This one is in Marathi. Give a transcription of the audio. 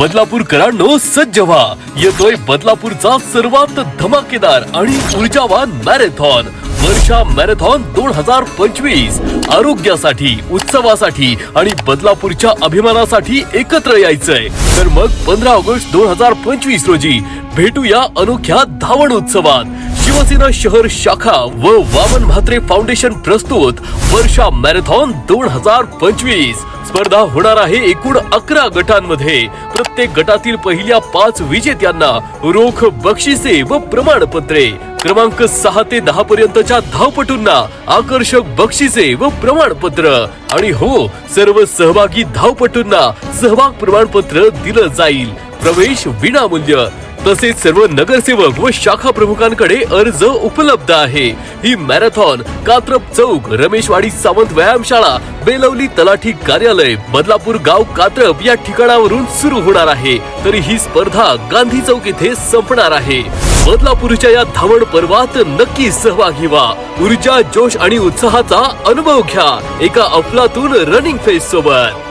बदलापूरकरांनो सज्ज व्हा. येतोय बदलापूरचा सर्वात धमाकेदार आणि ऊर्जावान मॅरेथॉन. वर्षा मॅरेथॉन दोन हजार पंचवीस. आरोग्यासाठी उत्सवासाठी आणि बदलापूरच्या अभिमानासाठी एकत्र यायचंय. तर मग पंधरा ऑगस्ट दोन हजार पंचवीस रोजी भेटूया अनोख्या धावण उत्सवात. शिवसेना शहर शाखा व वामन म्हात्रे फाउंडेशन प्रस्तुत वर्षा मॅरेथॉन दोन हजार पंचवीस. स्पर्धा होणार आहे एकूण अकरा गटांमध्ये. प्रत्येक गटातील पहिल्या पाच विजेत्यांना रोख बक्षिसे व प्रमाणपत्रे. क्रमांक सहा ते दहा पर्यंतच्या धावपटूंना आकर्षक बक्षिसे व प्रमाणपत्र. आणि हो सर्व सहभागी धावपटूंना सहभाग प्रमाणपत्र दिलं जाईल. प्रवेश विनामूल्य. तसेच सर्व नगरसेवक व शाखा प्रमुखांकडे अर्ज उपलब्ध आहे. ही मॅरेथॉन कात्रप चौक रमेशवाडी सावंत व्यायामशाळा बेलवली तलाठी कार्यालय बदलापूर गाव कात्रप या ठिकाणावरून सुरू होणार आहे. तरी ही स्पर्धा गांधी चौक येथे संपणार आहे. बदलापूरच्या या धावण पर्वात नक्की सहभागी व्हा. ऊर्जा जोश आणि उत्साहाचा अनुभव घ्या. एका अफलातून रनिंग फेस सोबत.